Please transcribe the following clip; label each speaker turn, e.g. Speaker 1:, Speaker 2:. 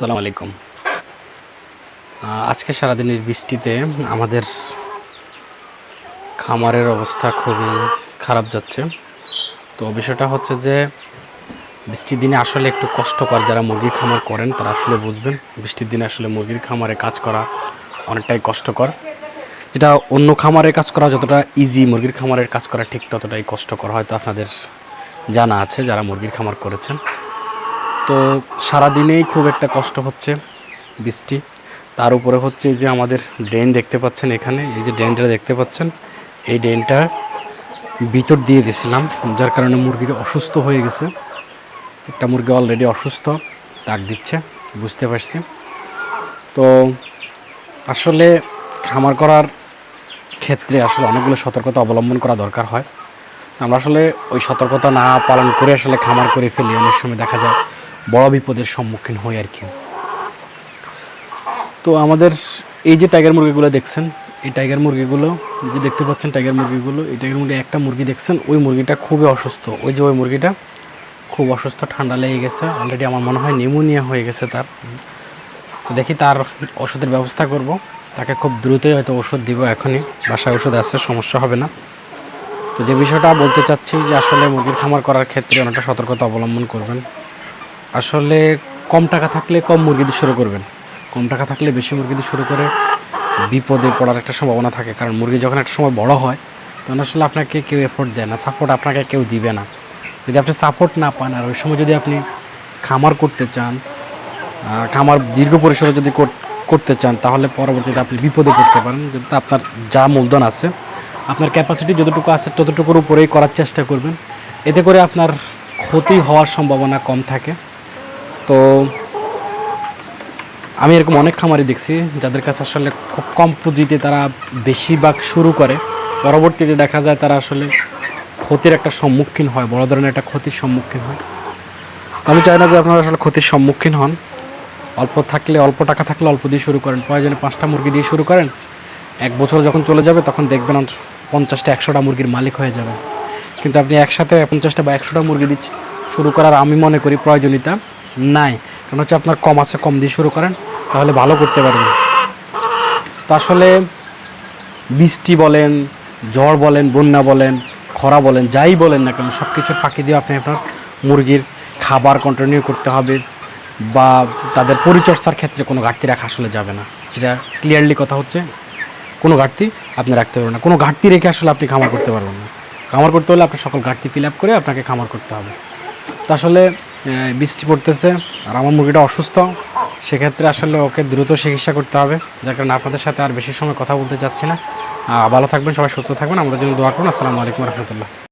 Speaker 1: সালাম আলাইকুম। আজকে সারাদিনের বৃষ্টিতে আমাদের খামারের অবস্থা খুবই খারাপ যাচ্ছে। তো বিষয়টা হচ্ছে যে, বৃষ্টির দিনে আসলে একটু কষ্টকর যারা মুরগির খামার করেন, তারা আসলে বুঝবেন বৃষ্টির দিনে আসলে মুরগির খামারে কাজ করা অনেকটাই কষ্টকর। যেটা অন্য খামারে কাজ করা যতটা ইজি মুরগির খামারের কাজ করা ঠিক ততটাই কষ্টকর, হয়তো আপনাদের জানা আছে যারা মুরগির খামার করেছেন। তো সারাদিনেই খুব একটা কষ্ট হচ্ছে বৃষ্টি। তার উপরে হচ্ছে যে আমাদের ড্রেন দেখতে পাচ্ছেন এখানে, এই যে ড্রেনটা দেখতে পাচ্ছেন, এই ড্রেনটা ভিতর দিয়ে দিছিলাম যার কারণে মুরগিটা অসুস্থ হয়ে গেছে। একটা মুরগি অলরেডি অসুস্থ, ডাক দিচ্ছে, বুঝতে পারছি। তো আসলে খামার করার ক্ষেত্রে আসলে অনেকগুলো সতর্কতা অবলম্বন করা দরকার হয়। আমরা আসলে ওই সতর্কতা না পালন করে আসলে খামার করে ফেলি, অনেক সময় দেখা যায়। বড় বিপদের সম্মুখীন হই আর কি। তো আমাদের এই যে টাইগার মুরগিগুলো দেখছেন, এই টাইগার মুরগিগুলো যে দেখতে পাচ্ছেন টাইগার মুরগিগুলো, এই টাইগার মুরগি একটা মুরগি দেখছেন, ওই মুরগিটা খুবই অসুস্থ। ওই যে ওই মুরগিটা খুব অসুস্থ, ঠান্ডা লেগে গেছে। অলরেডি আমার মনে হয় নিউমোনিয়া হয়ে গেছে তার। তো দেখি তার ওষুধের ব্যবস্থা করব। তাকে খুব দ্রুতই হয়তো ওষুধ দিব এখনই। বাসায় ওষুধ আসছে সমস্যা হবে না। তো যে বিষয়টা বলতে চাচ্ছি যে আসলে মুরগির খামার করার ক্ষেত্রে অনেকটা সতর্কতা অবলম্বন করবেন। আসলে কম টাকা থাকলে কম মুরগি দিয়ে শুরু করবেন। কম টাকা থাকলে বেশি মুরগি দিয়ে শুরু করে বিপদে পড়ার একটা সম্ভাবনা থাকে। কারণ মুরগি যখন একটা সময় বড় হয়, তখন আসলে আপনাকে কেউ এফোর্ট দেয় না সাপোর্ট আপনাকে কেউ দিবে না। যদি আপনি সাপোর্ট না পান আর ওই সময় যদি আপনি খামার করতে চান খামার দীর্ঘ পরিসরে যদি করতে চান, তাহলে পরবর্তীতে আপনি বিপদে পড়তে পারেন। যদি আপনার যা মূলধন আছে, আপনার ক্যাপাসিটি যতটুকু আছে, ততটুকুর উপরেই করার চেষ্টা করবেন। এতে করে আপনার ক্ষতি হওয়ার সম্ভাবনা কম থাকে। তো আমি এরকম অনেক খামারি দেখছি, যাদের কাছে আসলে খুব কম পুঁজিতে তারা বেশিরভাগ শুরু করে। পরবর্তীতে দেখা যায় তারা আসলে ক্ষতির একটা সম্মুখীন হয়, বড় ধরনের একটা ক্ষতির সম্মুখীন হয়। আমি চাই না যে আপনারা আসলে ক্ষতির সম্মুখীন হন। অল্প থাকলে, অল্প টাকা থাকলে অল্প দিয়ে শুরু করেন। প্রয়োজনে পাঁচটা মুরগি দিয়ে শুরু করেন। এক বছর যখন চলে যাবে, তখন দেখবেন পঞ্চাশটা, একশোটা মুরগির মালিক হয়ে যাবে কিন্তু আপনি একসাথে পঞ্চাশটা বা একশোটা মুরগি দিয়ে শুরু করার আমি মনে করি প্রয়োজনীয়তা। নাই। কারণ হচ্ছে আপনার কম আছে, কম দিয়ে শুরু করেন, তাহলে ভালো করতে পারবেন। তো আসলে বৃষ্টি বলেন, ঝড় বলেন, বন্যা বলেন, খরা বলেন, যাই বলেন না কেন সব কিছুর ফাঁকি দিয়ে আপনি আপনার মুরগির খাবার কন্টিনিউ করতে হবে বা তাদের পরিচর্যার ক্ষেত্রে কোনো ঘাটতি রাখা আসলে যাবে না। যেটা ক্লিয়ারলি কথা হচ্ছে, কোনো ঘাটতি আপনি রাখতে পারবেন না। কোনো ঘাটতি রেখে আসলে আপনি খামার করতে পারবেন না। খামার করতে হলে আপনার সকল ঘাটতি ফিল আপ করে আপনাকে খামার করতে হবে। তো আসলে বৃষ্টি পড়তেছে আর আমার মুরগিটা অসুস্থ। সেক্ষেত্রে আসলে ওকে দ্রুত চিকিৎসা করতে হবে। যার কারণে আপনাদের সাথে আর বেশি সময় কথা বলতে চাচ্ছি না। ভালো থাকবেন, সবাই সুস্থ থাকবেন। আমাদের জন্য দোয়া করুন। আসসালামু আলাইকুম রহমতুল্লাহ।